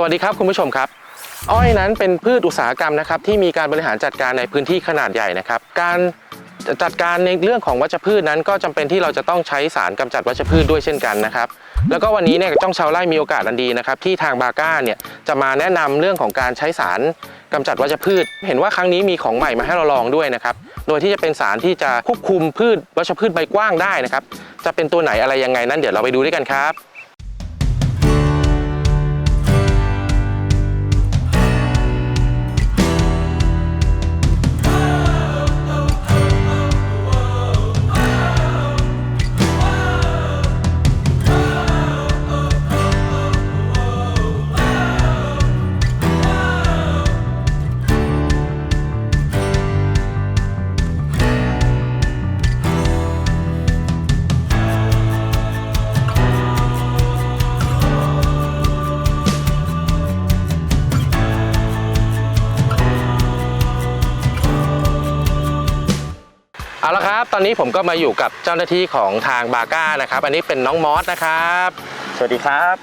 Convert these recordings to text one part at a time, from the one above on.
สวัสดีครับคุณผู้ชมครับอ้อยนั้นเป็นพืชอุตสาหกรรมนะครับที่มีการบริหารจัดการในพื้นที่ขนาดใหญ่นะครับ การจัดการในเรื่องของวัชพืชนั้นก็จำเป็นที่เราจะต้องใช้สารกำจัดวัชพืชด้วยเช่นกันนะครับแล้วก็วันนี้เนี่ยจ้องชาวไร่มีโอกาสอันดีนะครับที่ทางบาก้าเนี่ยจะมาแนะนำเรื่องของการใช้สารกำจัดวัชพืช เห็นว่าครั้งนี้มีของใหม่มาให้เราลองด้วยนะครับโดยที่จะเป็นสารที่จะควบคุมพืชวัชพืชใบกว้างได้นะครับจะเป็นตัวไหนอะไรยังไงนั้นเดี๋ยวเราไปดูด้วยกันครับ อาละครับตอนนี้ผมก็มาอยู่กับเจ้าหน้าที่ของทางบาก้านะครับ อันนี้เป็นน้องมอสนะครับ สวัสดีครับ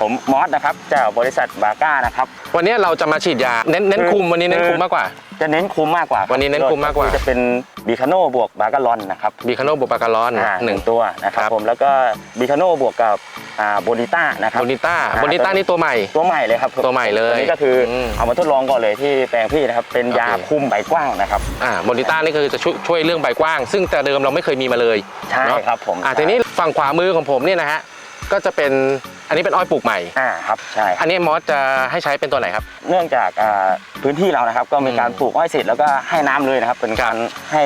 ผมมอสนะครับจากบริษัทบาก้านะครับ วันนี้เราจะมาฉีดยาเน้นเน้นคุมวันนี้เน้นคุมมากกว่า จะเน้นคุมมากกว่าครับวันนี้เน้นคุมมากกว่า จะเป็นบีคาโนบวกบาการอนนะครับบีคาโนบุปากาลอนอ่าหนึ่งตัวนะครัครับบผมแล้วก็บีคาโนบวกกับ อ่าโบนิต้านะครับโบนิต้าอ่าโบนิต้านี่ตัวใหม่ ตัวใหม่เลยครับตัวใหม่เลยตัวนี้ก็คืออมเอามาทดลองก่อนเลยที่แปลงพี่นะครับเป็นยาโอเคคุมใบกว้างนะครับอ่าโบนิต้านี่คือจะช่วยช่วยเรื่องใบกว้าง ซึ่งแต่เดิมเราไม่เคยมีมาเลยใช่เนอะครับผมอ่าทีนี้ฝั่งขวามือของผมเนี่ยนะฮะก็จะเป็นอันนี้เป็นอ้อยปลูกใหม่อ่าครับใช่อันนี้มอสจะให้ใช้เป็นตัวไหนครับ เนื่องจากอ่าพื้นที่เรานะครับก็มีการอืมปลูกอ้อยเสร็จแล้วก็ให้น้ำเลยนะครับเป็นครักาบรให้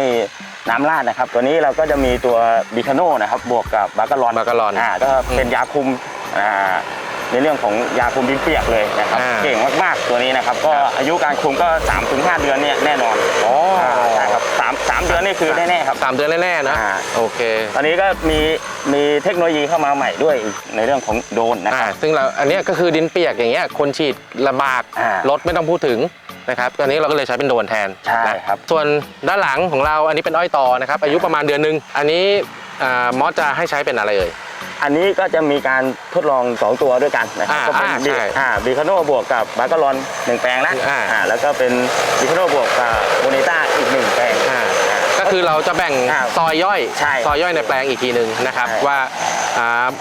น้ำราดนะครับ ตัวนี้เราก็จะมีตัวบิคาโนนะครับ บวกกับบาการอนบาการอนอ่าก็เป็นยาคุมอ่าในเรื่องของยาคุมดินเปียกเลยนะครับ อ่าเก่งมากๆตัวนี้นะครับ ก็ครับอายุการคุมก็3าถึงหเดือนเนี่ยแน่นอนอ๋ออ่าใช่ครับสามสามเดือนนี่คือแน่ๆครับ สามเดือนแน่ๆนะอ่า โอเคตอนนี้ก็มีมีเทคโนโลยีเข้ามาใหม่ด้วยอีกในเรื่องของโดรนนะคอ่ารับ ซึ่งเราอันเนี้ยก็คือดินเปียกอย่างเงี้ยคนฉีดลำบากอ่ารถไม่ต้องพูดถึง นะครับตอนนี้เราก็เลยใช้เป็นโดรนแทนใช่นะครับ ส่วนด้านหลังของเราอันนี้เป็นอ้อยต่อนะครับอายุประมาณเดือนหนึ่งอันนี้อ่ามอสจะให้ใช้เป็นอะไรเอ่ยอันนี้ก็จะมีการทดลอง 2 ตัวด้วยกันนะครับอ่าก็เป็นอ่าบีใช่อ่าบีคาโนบวกกับบาการอนหนึ่งแปลงนะอ่าอ่าแล้วก็เป็นบีคาโนบวกกับโบเนต้าอีกหนึ่งแปลงอ่าอ่าก็คือเราจะแบ่งอ่าซอยย่อยใช่ซอยย่อยในแปลงอีกทีหนึ่งนะครับใช่ว่า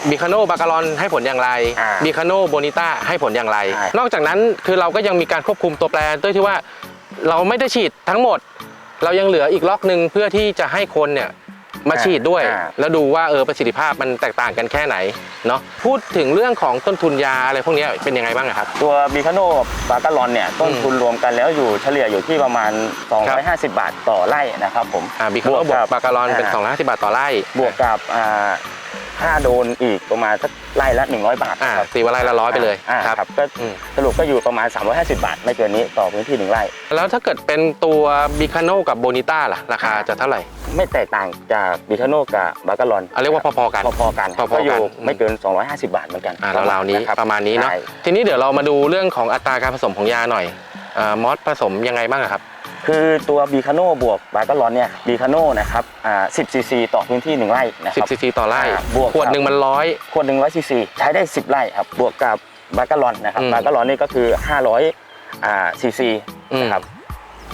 บิคาโนบาการอนให้ผลอย่างไรอ่าบิคาโนโบนิต้าให้ผลอย่างไรใช่นอกจากนั้นคือเราก็ยังมีการควบคุมตัวแปรด้วยที่ว่าเราไม่ได้ฉีดทั้งหมด เรายังเหลืออีกล็อกหนึ่งเพื่อที่จะให้คนเนี่ยมาฉีดด้วยอ่าแล้วดูว่าเออประสิทธิภาพมันแตกต่างกันแค่ไหนเนาะพูดถึงเรื่องของต้นทุนยาอะไรพวกเนี้ยเป็นยังไงบ้างอะครับ ตัวบีคาโนบาการอนเนี่ยต้นทุนรวมกันแล้วอยู่เฉลี่ยอยู่ที่ประมาณ 250 บาทต่อไร่นะครับผมอ่าบิคาโนบวกบาการอนเป็นอ่า250 บาทต่อไร่ บวกกับ อ่าค่าโดนอีกประมาณสักไร่ละ100 บาทอ่าครับตีว่าไร่ละร้อยไปเลยอ่าครับครับก็อืมสรุปก็อยู่ประมาณ 350 บาท ไม่เกินนี้ต่อพื้นที่หนึ่งไร่ แล้วถ้าเกิดเป็นตัวบิคาโนกับโบนิต้าล่ะราคาจะเท่าไหร่ไม่แตกต่างจากบิคาโนกับบาการอนเอาเรียกว่าพอๆกัน พอๆกันพอๆกันก็อยู่อืม ไม่เกิน 250 บาทเหมือนกันอ่าราวๆนี้คบประมาณนี้เนาะใช่ทีนี้เดี๋ยวเรามาดูเรื่องของอัตราการผสมของยาหน่อยอามอสผสมยังไงบ้างอะครับ คือตัวบีคาโนบวกบาการอนเนี่ยบีคาโนนะครับอ่า10ซีซีต่อพื้นที่ 1 ไร่นะค10 รับ ซีซีต่อไร่อ่าบวก ขวดหนึ่งมันร้อย ขวด100ซีซีใช้ได้ 10 ไร่ครับบวกกับบาการอนนะครับอืมบาการอนนี่ก็คือ 500อ่าซีซีอืม นะครับ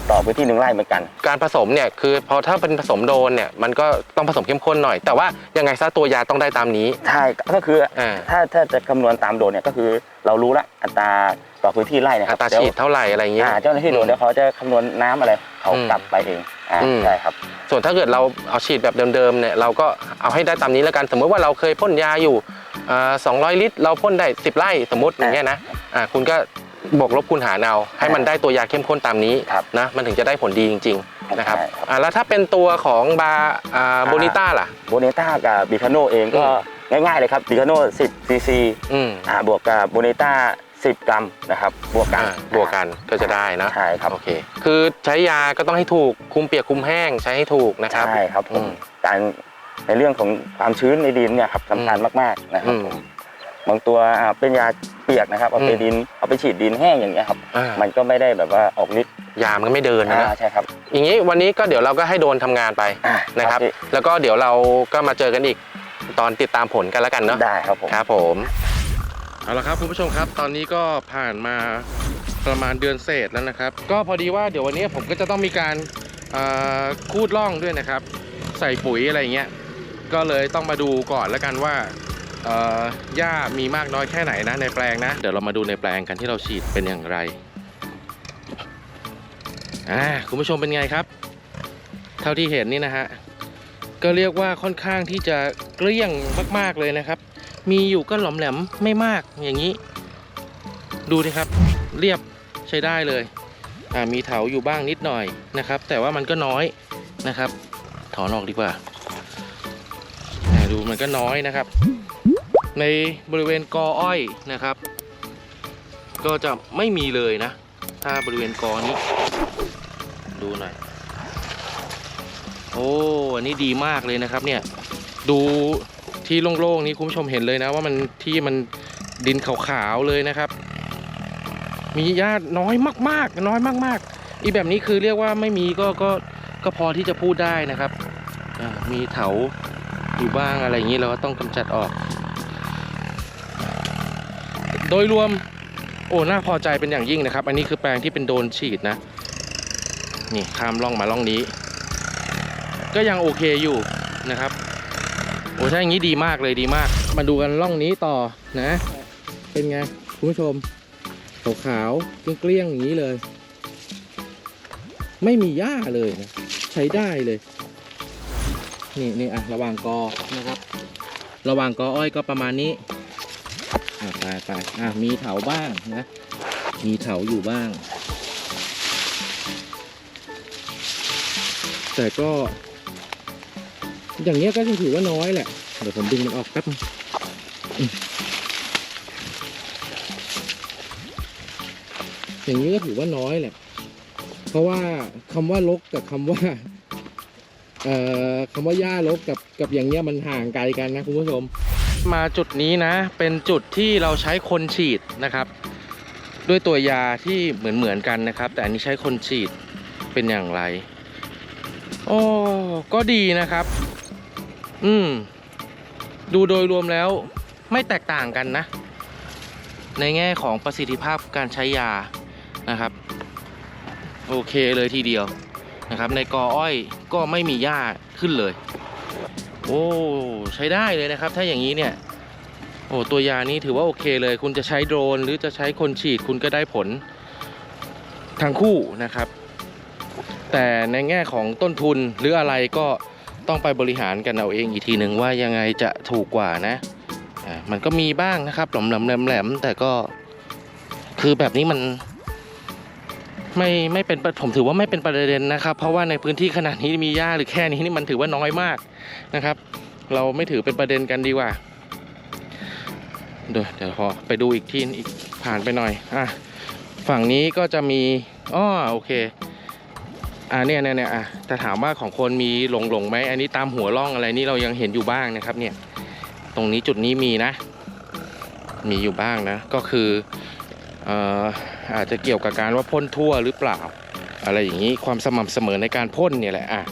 ต่อพื้นที่ 1 ไร่เหมือนกัน การผสมเนี่ยคือพอถ้าเป็นผสมโดนเนี่ยมันก็ต้องผสมเข้มข้นหน่อย แต่ว่ายังไงซะตัวยาต้องได้ตามนี้ ใช่ก็คืออ่าถ้าถ้าจะคำนวณตามโดนเนี่ยก็คือเรารู้ละอัตรา ต่อพื้นที่ไร่นะคอัรับตราเดี๋ยวฉีดเท่าไหร่อะไรอย่างเงี้ย อ่าเจ้าหน้าที่โดนเดี๋ยวเขาจะคำนวณน้ำอะไรเขาอืมกลับไปเองอ่าอืม ใช่ครับ ส่วนถ้าเกิดเราเอาฉีดแบบเดิมๆเนี่ยเราก็เอาให้ได้ตามนี้แล้วกัน สมมติว่าเราเคยพ่นยาอยู่สองร้อยลิตร เราพ่นได้ 10 ไร่สมมติอย่างเงี้ยนะอ่าคุณก็บวกลบคูณหารเอาให้มันได้ตัวยาเข้มข้นตามนี้ครับ นะมันถึงจะได้ผลดีจริงๆนะครับใช่ครับอ่าแล้วถ้าเป็นตัวของบาโบนิต้าล่ะ โบเนต้ากับบิคาโนเองก็อืง่ายๆเลยครับบิคาโน10ซีซีอืม อ่าบวกกับโบเนต้า 10 กรัมนะครับบวกกันอ่าบวกกันก็จะได้นะ ใช่ครับโอเค คือใช้ยาก็ต้องให้ถูก คุมเปียกคุมแห้งใช้ให้ถูกนะครับ ใช่ครับผอืมมการในเรื่องของความชื้นในดินเนี่ยครับสำคัญมากๆนะครับอืมผมบางตัวอ่าเป็นยาเปียกนะครับเอาไปอืม ดินเอาไปฉีดดินแห้งอย่างเงี้ยครับอ่ามันก็ไม่ได้แบบว่าออกฤทธิ์ยามันก็ไม่เดินนะอ่าใช่ครับอย่างนี้วันนี้ก็เดี๋ยวเราก็ให้โดนทำงานไปอ่านะครับ พี่แล้วก็เดี๋ยวเราก็มาเจอกันอีกตอนติดตามผลกันแล้วกันเนาะได้ครับผม ครับผม เอาละครับคุณผู้ชมครับ ตอนนี้ก็ผ่านมาประมาณเดือนเศษแล้วนะครับ ก็พอดีว่าเดี๋ยววันนี้ผมก็จะต้องมีการคูดล่องด้วยนะครับ ใส่ปุ๋ยอะไรเงี้ยก็เลยต้องมาดูก่อนแล้วกันว่าหญ้ามีมากน้อยแค่ไหนนะในแปลงนะ เดี๋ยวเรามาดูในแปลงกันที่เราฉีดเป็นอย่างไรอ่าคุณผู้ชมเป็นไงครับ เท่าที่เห็นนี่นะฮะก็เรียกว่าค่อนข้างที่จะเกลี้ยงมาก ๆเลยนะครับ มีอยู่ก็หลอมแหลมไม่มากอย่างนี้ ดูดิครับ เรียบใช้ได้เลยมีเถาอยู่บ้างนิดหน่อยนะครับ แต่ว่ามันก็น้อยนะครับ ถอนออกดีกว่าดูมันก็น้อยนะครับ ในบริเวณกออ้อยนะครับ ก็จะไม่มีเลยนะ ถ้าบริเวณกอนี้ ดูหน่อยโอ้อันนี้ดีมากเลยนะครับเนี่ย ดู ที่โล่งๆนี้คุณผู้ชมเห็นเลยนะว่ามันที่มันดินขาวๆเลยนะครับ มีหญ้าน้อยมากๆ น้อยมากๆ อีแบบนี้คือเรียกว่าไม่มีก็ก็ก็พอที่จะพูดได้นะครับมีเถาอยู่บ้างอะไรอย่างนี้เราก็ต้องกำจัดออก โดยรวมโอ้น่าพอใจเป็นอย่างยิ่งนะครับ อันนี้คือแปลงที่เป็นโดนฉีดนะ นี่ข้ามร่องมาร่องนี้ ก็ยังโอเคอยู่นะครับ โอ้ใช่อย่างนี้ดีมากเลยดีมาก มาดูกันร่องนี้ต่อนะ เป็นไงคุณผู้ชมขาวๆเกลี้ยงๆอย่างนี้เลย ไม่มีหญ้าเลยนะใช้ได้เลย นี่นี่อะระหว่างกอนะครับ ระหว่างกออ้อยก็ประมาณนี้อะไปไปอะมีเถาบ้างนะ มีเถาอยู่บ้าง แต่ก็ อย่างเงี้ยก็ยังถือว่าน้อยแหละ เดี๋ยวผมดึงมันออกแป๊บอย่างนี้ก็ถือว่าน้อยแหละ เพราะว่าคำว่าลกกับคำว่า เอ่อคำว่าหญ้าลกกับกับอย่างเงี้ยมันห่างไกลกันนะคุณผู้ชม มาจุดนี้นะ เป็นจุดที่เราใช้คนฉีดนะครับ ด้วยตัวยาที่เหมือนเหมือนกันนะครับ แต่อันนี้ใช้คนฉีดเป็นอย่างไรโอ้ก็ดีนะครับ อืม ดูโดยรวมแล้วไม่แตกต่างกันนะ ในแง่ของประสิทธิภาพการใช้ยานะครับ โอเคเลยทีเดียวนะครับ ในกออ้อยก็ไม่มีหญ้าขึ้นเลย โอ้ใช้ได้เลยนะครับ ถ้าอย่างนี้เนี่ยโอ้ตัวยานี้ถือว่าโอเคเลย คุณจะใช้โดรน หรือจะใช้คนฉีดคุณก็ได้ผลทั้งคู่นะครับ แต่ในแง่ของต้นทุนหรืออะไรก็ ต้องไปบริหารกันเอาเองอีกทีหนึ่งว่ายังไงจะถูกกว่านะอ่ามันก็มีบ้างนะครับหลอมแหลมแหลมแหลมแต่ก็คือแบบนี้มันไม่ไม่เป็นผมถือว่าไม่เป็นประเด็นนะครับ เพราะว่าในพื้นที่ขนาดนี้มีหญ้าหรือแค่นี้นี่มันถือว่าน้อยมากนะครับ เราไม่ถือเป็นประเด็นกันดีกว่าเดี๋ยวเดี๋ยวพอไปดูอีกทีอีกผ่านไปหน่อยอะฝั่งนี้ก็จะมีอ้อโอเค อ่าเนี่ยเนี่ยเนี่ยอะแต่ถามว่าของคนมีหลงหลงไหมอันนี้ตามหัวร่องอะไรนี่เรายังเห็นอยู่บ้างนะครับ เนี่ย ตรงนี้จุดนี้มีนะ มีอยู่บ้างนะ ก็คือเอ่ออาจจะเกี่ยวกับการว่าพ่นทั่วหรือเปล่า อะไรอย่างนี้ความสม่ำเสมอในการพ่นเนี่ยแหละอะ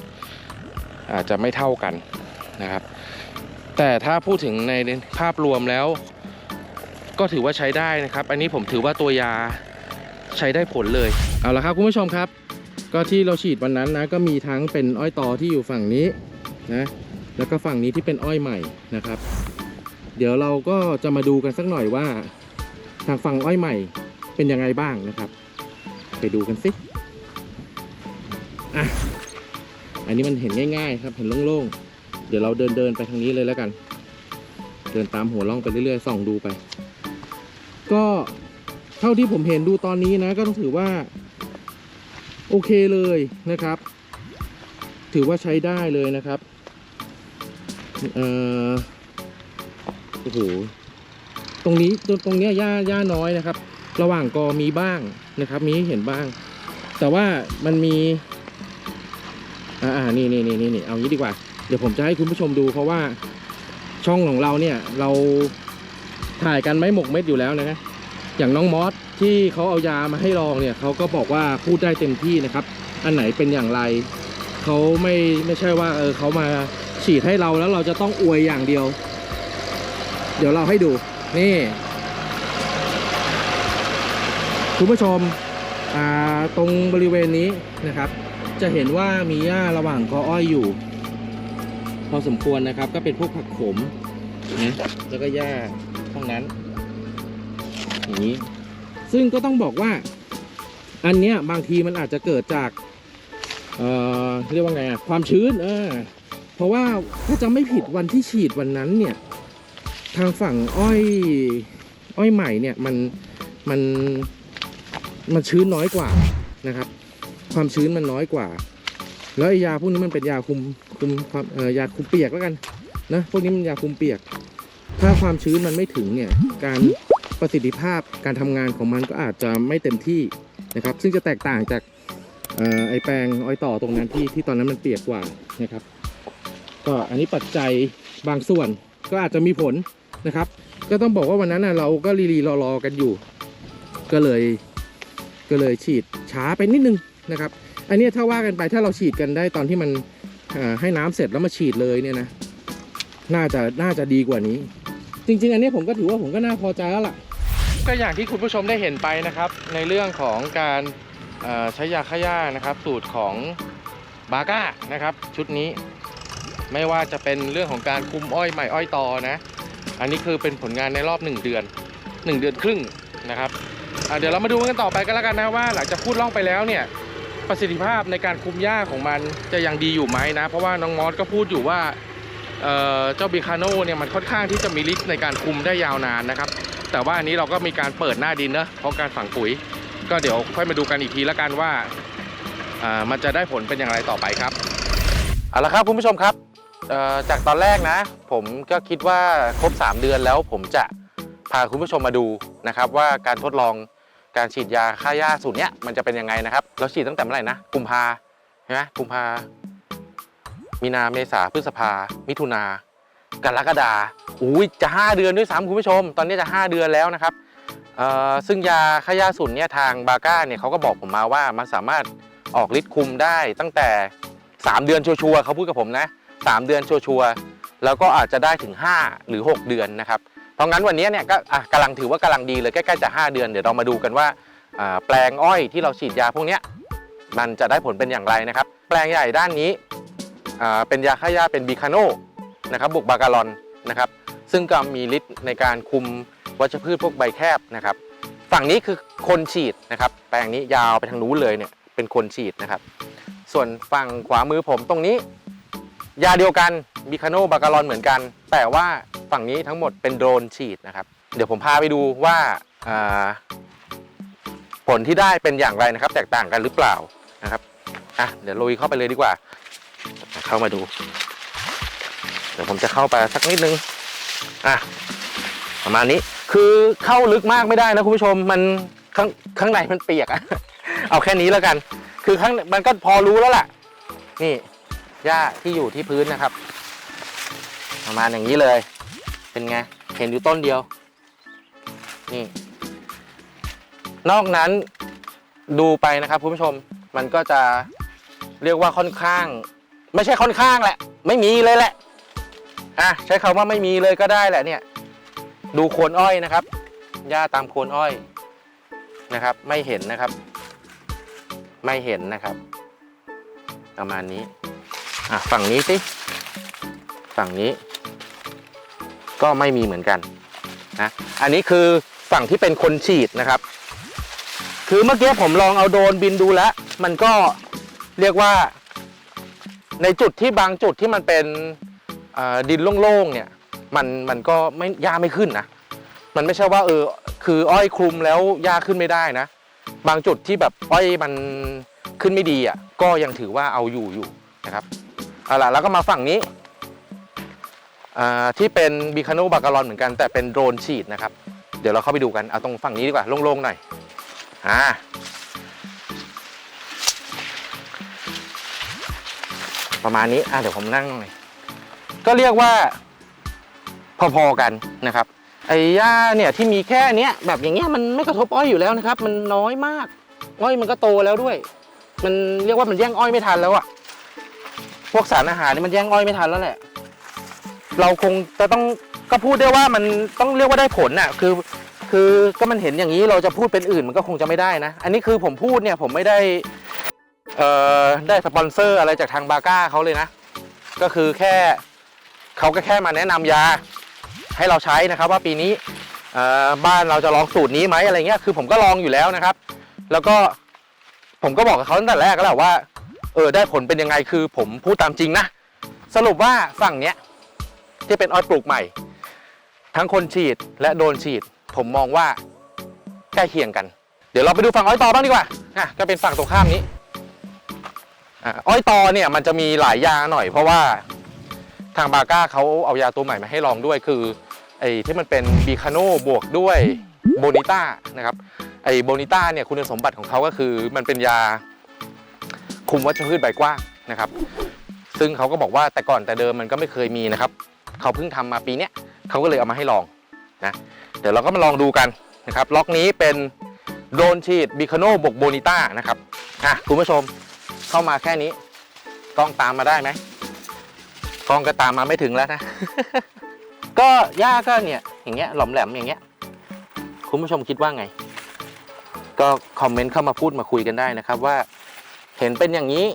อาจจะไม่เท่ากันนะครับ แต่ถ้าพูดถึงในภาพรวมแล้ว ก็ถือว่าใช้ได้นะครับ อันนี้ผมถือว่าตัวยาใช้ได้ผลเลย เอาละครับคุณผู้ชมครับ ก็ที่เราฉีดวันนั้นนะก็มีทั้งเป็นอ้อยตอที่อยู่ฝั่งนี้นะแล้วก็ฝั่งนี้ที่เป็นอ้อยใหม่นะครับ เดี๋ยวเราก็จะมาดูกันสักหน่อยว่า ทางฝั่งอ้อยใหม่เป็นยังไงบ้างนะครับ ไปดูกันสิอะอันนี้มันเห็นง่าย ๆ ครับเห็นโล่งๆ เดี๋ยวเราเดินเดินไปทางนี้เลยแล้วกัน เดินตามหัวร่องไปเรื่อยๆส่องดูไป ก็เท่าที่ผมเห็นดูตอนนี้นะ ก็ต้องถือว่า โอเคเลยนะครับ ถือว่าใช้ได้เลยนะครับเอ่อโอ้โหตรงนี้ตรงเนี้ยหญ้าหญ้าน้อยนะครับ ระหว่างกอมีบ้างนะครับ มีเห็นบ้าง แต่ว่ามันมีอ่าอ่านี่นี่นี่นี่นี่เอางี้ดีกว่า เดี๋ยวผมจะให้คุณผู้ชมดูเพราะว่าช่องของเราเนี่ยเราถ่ายกันไม่หมกเม็ดอยู่แล้วนะ อย่างน้องมอสที่เขาเอายามาให้ลองเนี่ยเขาก็บอกว่าพูดได้เต็มที่นะครับ อันไหนเป็นอย่างไรเขาไม่ไม่ใช่ว่าเออเขามาฉีดให้เราแล้วเราจะต้องอวยอย่างเดียว เดี๋ยวเราให้ดูนี่คุณผู้ชมอ่าตรงบริเวณนี้นะครับ จะเห็นว่ามีหญ้าระหว่างกออ้อยอยู่ พอสมควรนะครับ ก็เป็นพวกผักขมนะแล้วก็หญ้าพวกนั้น อย่างนี้ ซึ่งก็ต้องบอกว่า อันเนี้ยบางทีมันอาจจะเกิดจาก เอ่อเรียกว่าไงอะความชื้นเออเพราะว่าถ้าจะไม่ผิดวันที่ฉีดวันนั้นเนี่ย ทางฝั่งอ้อยอ้อยใหม่เนี่ยมันมันมันชื้นน้อยกว่านะครับ ความชื้นมันน้อยกว่า แล้วยาพวกนี้มันเป็นยาคุมคุมความเอ่อยาคุมเปียกแล้วกันนะพวกนี้มันยาคุมเปียก ถ้าความชื้นมันไม่ถึงเนี่ย การ ประสิทธิภาพการทำงานของมันก็อาจจะไม่เต็มที่นะครับ ซึ่งจะแตกต่างจากออไอแปลงอ้อยต่อตรงนั้นที่ที่ตอนนั้นมันเปียกกว่านะครับ ก็อันนี้ปัจจัยบางส่วนก็อาจจะมีผลนะครับ ก็ต้องบอกว่าวันนั้นนะเราก็รีรีรอรอๆกันอยู่ ก็เลยก็เลยฉีดช้าไปนิดนึงนะครับ อันนี้ถ้าว่ากันไปถ้าเราฉีดกันได้ตอนที่มันให้น้ำเสร็จแล้วมาฉีดเลยเนี่ยนะน่าจะน่าจะดีกว่านี้ จริง ๆ อันนี้ผมก็ถือว่าผมก็น่าพอใจแล้วล่ะ ก็อย่างที่คุณผู้ชมได้เห็นไปนะครับ ในเรื่องของการใช้ยาฆ่าหญ้านะครับ สูตรของบาก้านะครับ ชุดนี้ไม่ว่าจะเป็นเรื่องของการคุมอ้อยใหม่อ้อยตอนะ อันนี้คือเป็นผลงานในรอบ 1 เดือน 1 เดือนครึ่งนะครับเดี๋ยวเรามาดูกันต่อไปกันแล้วกันนะว่า หลังจากพูดล่องไปแล้วเนี่ยประสิทธิภาพในการคุมหญ้าของมันจะยังดีอยู่ไหมนะ เพราะว่าน้องมอสก็พูดอยู่ว่าเเจ้าบิคาโน่เนี่ยมันค่อนข้างที่จะมีฤทธิ์ในการคุมได้ยาวนานนะครับ แต่ว่าอันนี้เราก็มีการเปิดหน้าดินนะเพราะการฝังปุ๋ย ก็เดี๋ยวค่อยมาดูกันอีกทีแล้วกันว่าามันจะได้ผลเป็นอย่างไรต่อไปครับเอาละครับคุณผู้ชมครับจากตอนแรกนะ ผมก็คิดว่าครบ 3 เดือนแล้วผมจะพาคุณผู้ชมมาดูนะครับว่าการทดลองการฉีดยาฆ่าหญ้าสูตรเนี้ยมันจะเป็นยังไงนะครับเราฉีดตั้งแต่เมื่อไหร่นะกุมภาใช่ไหมกุมภามีนาเมษาพฤษภามิถุนา กรกฎาอุ้ยจะ 5 เดือนด้วยซ้ำคุณผู้ชม ตอนนี้จะ 5 เดือนแล้วนะครับซึ่งยาฆ่าสูตรเนี่ยทางบาก้าเนี่ยเขาก็บอกผมมาว่ามันสามารถออกฤทธิ์คุมได้ตั้งแต่ 3 เดือนชัวร์ๆเขาพูดกับผมนะ 3 เดือนชัวร์ๆแล้วก็อาจจะได้ถึง 5 หรือ 6 เดือนนะครับเพราะงั้นวันนี้เนี่ยก็กำลังถือว่ากำลังดีเลยใกล้ๆจะ 5 เดือนเดี๋ยวเรามาดูกันว่าแปลงอ้อยที่เราฉีดยาพวกนี้มันจะได้ผลเป็นอย่างไรนะครับ แปลงใหญ่ด้านนี้เป็นยาฆ่าหญ้าเป็นบีคาโน นะครับบวกบาการอนนะครับซึ่งก็มีฤทธิ์ในการคุมวัชพืชพวกใบแคบนะครับ ฝั่งนี้คือคนฉีดนะครับ แปลงนี้ยาวไปทางนู้นเลยเนี่ยเป็นคนฉีดนะครับ ส่วนฝั่งขวามือผมตรงนี้ ยาเดียวกันบิคาโนบาการอนเหมือนกัน แต่ว่าฝั่งนี้ทั้งหมดเป็นโดรนฉีดนะครับ เดี๋ยวผมพาไปดูว่าาผลที่ได้เป็นอย่างไรนะครับ แตกต่างกันหรือเปล่านะครับอะเดี๋ยวลุยเข้าไปเลยดีกว่า เข้ามาดู ดี๋ยวผมจะเข้าไปสักนิดนึงอะประมาณนี้คือเข้าลึกมากไม่ได้นะคุณผู้ชมมันข้างข้างในมันเปียกอะเอาแค่นี้แล้วกัน คือข้างมันก็พอรู้แล้วล่ะ นี่หญ้าที่อยู่ที่พื้นนะครับ ประมาณอย่างนี้เลย เป็นไงเห็นอยู่ต้นเดียว นี่ นอกนั้นดูไปนะครับคุณผู้ชมมันก็จะเรียกว่าค่อนข้าง ไม่ใช่ค่อนข้างแหละ ไม่มีเลยแหละ อะใช้คำว่าไม่มีเลยก็ได้แหละเนี่ยดูโคนอ้อยนะครับหญ้าตามโคนอ้อยนะครับ ไม่เห็นนะครับ ไม่เห็นนะครับ ประมาณนี้อะฝั่งนี้สิฝั่งนี้ ก็ไม่มีเหมือนกันนะอันนี้คือฝั่งที่เป็นคนฉีดนะครับ คือเมื่อกี้ผมลองเอาโดรนบินดูแล้ว มันก็เรียกว่า ในจุดที่บางจุดที่มันเป็น ดินโล่งๆเนี่ยมันมันก็ไม่หญ้าไม่ขึ้นนะมันไม่ใช่ว่าเออคืออ้อยคลุมแล้วหญ้าขึ้นไม่ได้นะ บางจุดที่แบบอ้อยมันขึ้นไม่ดีอะก็ยังถือว่าเอาอยู่อยู่นะครับเอาล่ะแล้วก็มาฝั่งนี้อ่าที่เป็นบิคาโนบาการอนเหมือนกันแต่เป็นโดรนฉีดนะครับ เดี๋ยวเราเข้าไปดูกันเอาตรงฝั่งนี้ดีกว่าโล่งๆหน่อยอ่าประมาณนี้อะเดี๋ยวผมนั่งหน่อย ก็เรียกว่า พอๆกันนะครับ ไอ้หญ้าเนี่ยที่มีแค่เนี้ยแบบอย่างเงี้ยมันไม่กระทบอ้อยอยู่แล้วนะครับ มันน้อยมาก อ้อยมันก็โตแล้วด้วย มันเรียกว่ามันแย่งอ้อยไม่ทันแล้วอะพวกสารอาหารนี่มันแย่งอ้อยไม่ทันแล้วแหละ เราคงจะต้องก็พูดได้ว่ามันต้องเรียกว่าได้ผลน่ะคือ คือก็มันเห็นอย่างนี้เราจะพูดเป็นอื่นมันก็คงจะไม่ได้นะ อันนี้คือผมพูดเนี่ยผมไม่ได้เอ่อได้สปอนเซอร์อะไรจากทางบาก้าเขาเลยนะ ก็คือแค่ เขาก็แค่มาแนะนำยาให้เราใช้นะครับว่าปีนี้บ้านเราจะลองสูตรนี้ไหมอะไรเงี้ยคือผมก็ลองอยู่แล้วนะครับ แล้วก็ผมก็บอกกับเขาตั้งแต่แรกแล้วว่าเออได้ผลเป็นยังไงคือผมพูดตามจริงนะ สรุปว่าฝั่งเนี้ยที่เป็นออยปลูกใหม่ ทั้งคนฉีดและโดนฉีด ผมมองว่าใกล้เคียงกัน เดี๋ยวเราไปดูฝั่งอ้อยตอบ้างดีกว่าอะก็เป็นฝั่งตรงข้ามนี้อ้อยตอเนี่ยมันจะมีหลายยาหน่อยเพราะว่า ทางบาก้าเขาเอายาตัวใหม่มาให้ลองด้วยคือไอ้ที่มันเป็นบีคาโนบวกด้วยโบนิต้านะครับไอ้โบนิต้าเนี่ยคุณสมบัติของเขาก็คือมันเป็นยาคุมวัชพืชใบกว้างนะครับ ซึ่งเขาก็บอกว่าแต่ก่อนแต่เดิมมันก็ไม่เคยมีนะครับเขาเพิ่งทำมาปีเนี้ยเขาก็เลยเอามาให้ลองนะเดี๋ยวเราก็มาลองดูกันนะครับล็อกนี้เป็นโดนฉีดบิคาโนบวกโบนิต้านะครับอะคุณผู้ชมเข้ามาแค่นี้กล้องตามมาได้ไหม กองก็ตามมาไม่ถึงแล้วนะ ก็หญ้าก็เนี่ย อย่างเงี้ยหลอมแหลมอย่างเงี้ย คุณผู้ชมคิดว่าไง ก็คอมเมนต์เข้ามาพูดมาคุยกันได้นะครับว่า เห็นเป็นอย่างนี้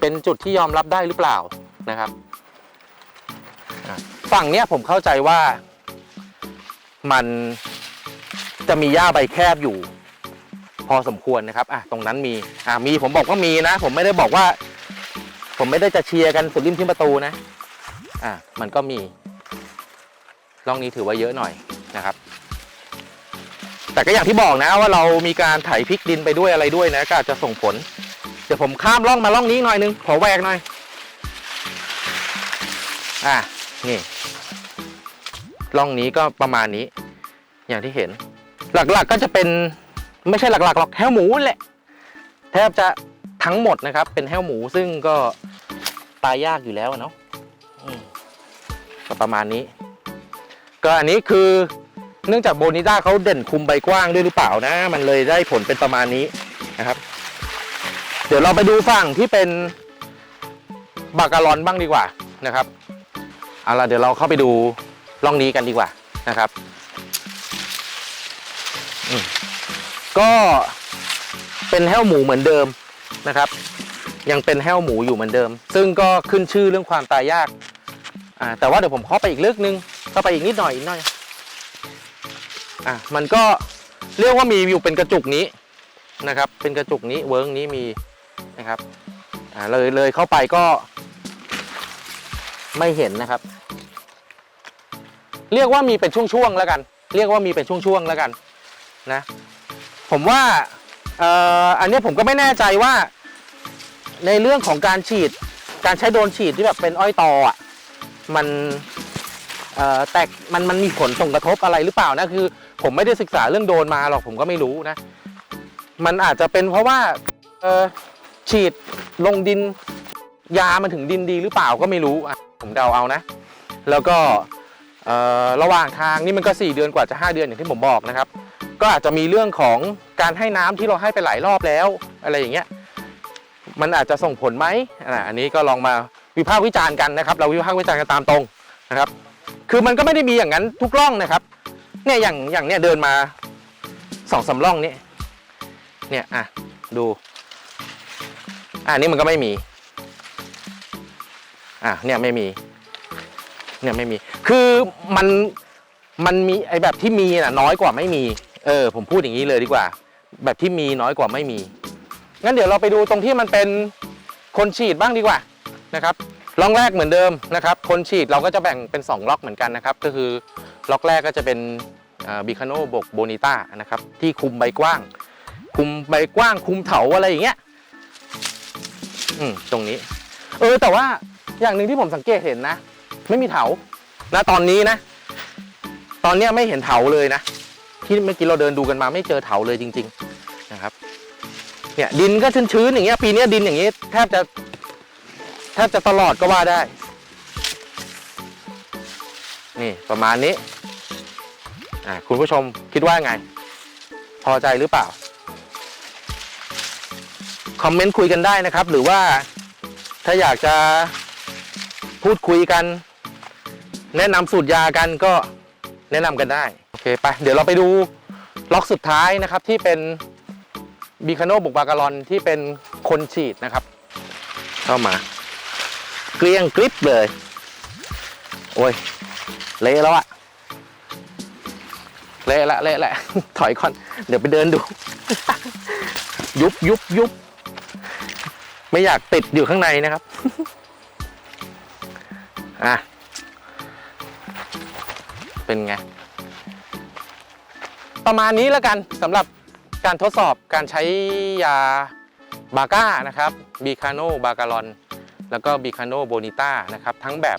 เป็นจุดที่ยอมรับได้หรือเปล่านะครับฝั่งเนี้ยผมเข้าใจว่ามันจะมีหญ้าใบแคบอยู่ พอสมควรนะครับอะตรงนั้นมีอะมีผมบอกว่ามีนะ ผมไม่ได้บอกว่า ผมไม่ได้จะเชียร์กันสุดริมที่ประตูนะ อะมันก็มีร่องนี้ถือว่าเยอะหน่อยนะครับ แต่ก็อย่างที่บอกนะว่าเรามีการไถพริกดินไปด้วยอะไรด้วยนะก็อาจจะส่งผล เดี๋ยวผมข้ามร่องมาร่องนี้หน่อยนึงขอแหวกหน่อยอะนี่ร่องนี้ก็ประมาณนี้ อย่างที่เห็น หลักๆก็จะเป็นไม่ใช่หลักๆหรอกแห้วหมูแหละแทบจะทั้งหมดนะครับ เป็นแห้วหมูซึ่งก็ตายยากอยู่แล้วเนาะ ก็ประมาณนี้ ก็อันนี้คือเนื่องจากโบนิต้าเขาเด่นคุมใบกว้างด้วยหรือเปล่านะ มันเลยได้ผลเป็นประมาณนี้นะครับ เดี๋ยวเราไปดูฝั่งที่เป็นบาการอนบ้างดีกว่านะครับเอาล่ะเดี๋ยวเราเข้าไปดูร่องนี้กันดีกว่านะครับก็เป็นแห้วหมูเหมือนเดิมนะครับ ยังเป็นแห้วหมูอยู่เหมือนเดิม ซึ่งก็ขึ้นชื่อเรื่องความตายยาก อ่าแต่ว่าเดี๋ยวผมเข้าไปอีกลึกนึงเข้าไปอีกนิดหน่อยอีกหน่อยอะมันก็เรียกว่ามีอยู่เป็นกระจุกนี้นะครับ เป็นกระจุกนี้เวิร์กนี้มีนะครับอ่าเลยเลยเข้าไปก็ ไม่เห็นนะครับ เรียกว่ามีเป็นช่วงๆแล้วกัน เรียกว่ามีเป็นช่วงๆแล้วกันนะ ผมว่าเอ่ออันนี้ผมก็ไม่แน่ใจว่า ในเรื่องของการฉีด การใช้โดนฉีดที่แบบเป็นอ้อยตออะ มันแตกมันมันมีผลส่งกระทบอะไรหรือเปล่านะคือ ผมไม่ได้ศึกษาเรื่องโดนมาหรอกผมก็ไม่รู้นะ มันอาจจะเป็นเพราะว่าฉีดลงดินยามันถึงดินดีหรือเปล่าก็ไม่รู้อะผมเดาเอานะ แล้วก็ระหว่างทางนี่มันก็ 4 เดือนกว่าจะ 5 เดือนอย่างที่ผมบอกนะครับ ก็อาจจะมีเรื่องของการให้น้ำที่เราให้ไปหลายรอบแล้วอะไรอย่างเงี้ยมันอาจจะส่งผลไหมอันนี้ก็ลองมา วิพากษ์วิจารณ์กันนะครับ เราวิพากษ์วิจารณ์กันตามตรงนะครับ คือมันก็ไม่ได้มีอย่างนั้นทุกร่องนะครับ เนี่ยอย่างอย่างเนี่ยเดินมาสองสามร่องนี้เนี่ยอะดูอ่านี่มันก็ไม่มีอ่าเนี่ยไม่มีเนี่ยไม่มี คือมันมันมีไอแบบที่มีน่ะน้อยกว่าไม่มี เออ ผมพูดอย่างนี้เลยดีกว่า แบบที่มีน้อยกว่าไม่มี งั้นเดี๋ยวเราไปดูตรงที่มันเป็นคนฉีดบ้างดีกว่า นะครับล็อกแรกเหมือนเดิมนะครับคนฉีดเราก็จะแบ่งเป็น 2 ล็อกเหมือนกันนะครับก็คือล็อกแรกก็จะเป็นบิคาโนบกโบนิต้านะครับที่คุมใบกว้าง คุมใบกว้างคุมเถาอะไรอย่างเงี้ยอืมตรงนี้ เออแต่ว่าอย่างหนึ่งที่ผมสังเกตเห็นนะ ไม่มีเถานะตอนนี้นะ ตอนเนี้ยไม่เห็นเถาเลยนะ ที่เมื่อกี้เราเดินดูกันมาไม่เจอเถาเลยจริง ๆ นะครับเนี่ยดินก็ชื้นๆอย่างเงี้ยปีนี้ดินอย่างเงี้แทบจะ แทบจะตลอดก็ว่าได้ นี่ประมาณนี้คุณผู้ชมคิดว่าไง พอใจหรือเปล่า คอมเมนต์คุยกันได้นะครับ หรือว่าถ้าอยากจะพูดคุยกัน แนะนำสูตรยากันก็แนะนำกันได้ โอเคไป เดี๋ยวเราไปดูล็อกสุดท้ายนะครับที่เป็นบีคาโนบุกบาการอนที่เป็นคนฉีดนะครับ เข้ามา เกลี้ยงกริบเลย โอ้ย เละแล้วอะเละละเละละถอยก่อน เดี๋ยวไปเดินดู ยุบยุบยุบไม่อยากติดอยู่ข้างในนะครับ อะ เป็นไง ประมาณนี้แล้วกันสำหรับการทดสอบการใช้ยาบาก้านะครับบีคาโนบาการอน แล้วก็บีคาโนโบนิต้านะครับทั้งแบบ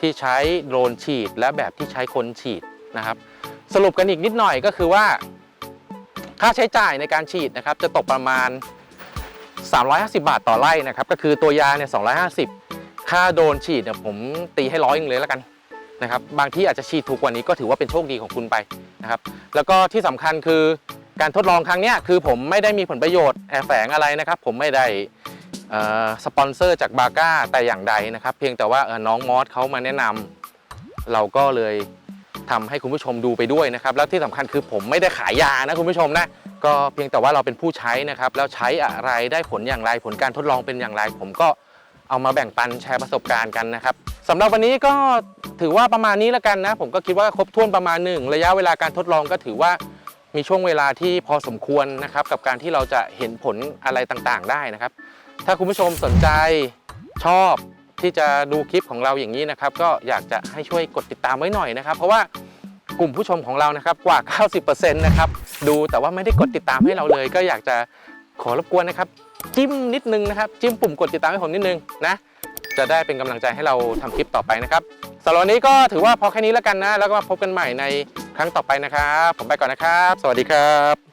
ที่ใช้โดรนฉีด และแบบที่ใช้คนฉีดนะครับ สรุปกันอีกนิดหน่อยก็คือว่า ค่าใช้จ่ายในการฉีดนะครับจะตกประมาณ 350 บาทต่อไร่นะครับก็คือตัวยาเนี่ย250 ค่าโดรนฉีดเนี่ยผมตีให้ร้อยเองเลยแล้วกันนะครับบางที่อาจจะฉีดถูกกว่านี้ก็ถือว่าเป็นโชคดีของคุณไปนะครับแล้วก็ที่สำคัญคือการทดลองครั้งเนี้ยคือผมไม่ได้มีผลประโยชน์แอบแฝงอะไรนะครับ ผมไม่ได้ สปอนเซอร์จากบาก้าแต่อย่างใดนะครับ เพียงแต่ว่าน้องมอสเขามาแนะนำเราก็เลยทำให้คุณผู้ชมดูไปด้วยนะครับ แล้วที่สำคัญคือผมไม่ได้ขายยานะคุณผู้ชมนะก็เพียงแต่ว่าเราเป็นผู้ใช้นะครับ แล้วใช้อะไรได้ผลอย่างไร ผลการทดลองเป็นอย่างไร ผมก็เอามาแบ่งปันแชร์ประสบการณ์กันนะครับสำหรับวันนี้ก็ถือว่าประมาณนี้แล้วกันนะ ผมก็คิดว่าครบถ้วนประมาณหนึ่งระยะเวลาการทดลองก็ถือว่ามีช่วงเวลาที่พอสมควรนะครับ กับการที่เราจะเห็นผลอะไรต่างๆ ได้นะครับ ถ้าคุณผู้ชมสนใจชอบที่จะดูคลิปของเราอย่างนี้นะครับ ก็อยากจะให้ช่วยกดติดตามไว้หน่อยนะครับ เพราะว่ากลุ่มผู้ชมของเรานะครับกว่า 90%นะครับดูแต่ว่าไม่ได้กดติดตามให้เราเลย ก็อยากจะขอรบกวนนะครับ จิ้มนิดนึงนะครับ จิ้มปุ่มกดติดตามให้ผมนิดนึงนะจะได้เป็นกำลังใจให้เราทำคลิปต่อไปนะครับสำหรับวันนี้ก็ถือว่าพอแค่นี้แล้วกันนะ แล้วก็มาพบกันใหม่ในครั้งต่อไปนะครับ ผมไปก่อนนะครับ สวัสดีครับ